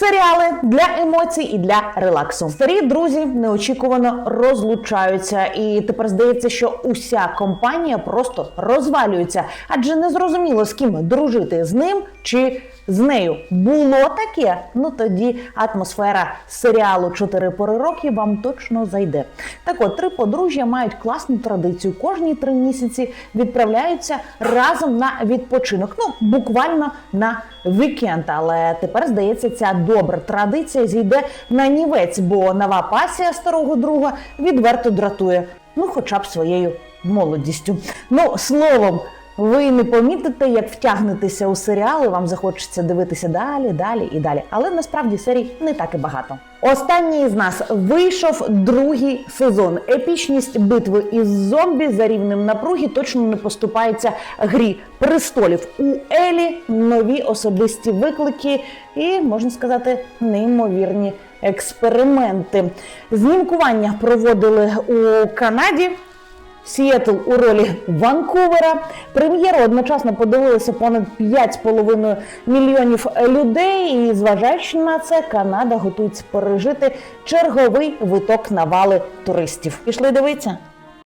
Серіали для емоцій і для релаксу. Старі друзі неочікувано розлучаються, і тепер здається, що уся компанія просто розвалюється, адже не зрозуміло з ким дружити з ним чи з нею. Було таке. Ну тоді атмосфера серіалу Чотири пори роки вам точно зайде. Так от три подружжя мають класну традицію. Кожні три місяці відправляються разом на відпочинок. Ну буквально на вікенд. Але тепер здається, ця добра традиція зійде на нівець, бо нова пасія старого друга відверто дратує. Ну, хоча б своєю молодістю. Ну, словом. Ви не помітите, як втягнетеся у серіали, вам захочеться дивитися далі, далі і далі. Але насправді серій не так і багато. Останній з нас вийшов другий сезон. Епічність битви із зомбі за рівнем напруги точно не поступається грі престолів. У Елі нові особисті виклики і можна сказати неймовірні експерименти. Знімкування проводили у Канаді. Сіетл у ролі Ванкувера. Прем'єру одночасно подивилися понад 5,5 мільйонів людей. І зважаючи на це, Канада готується пережити черговий виток навали туристів. Пішли дивитися.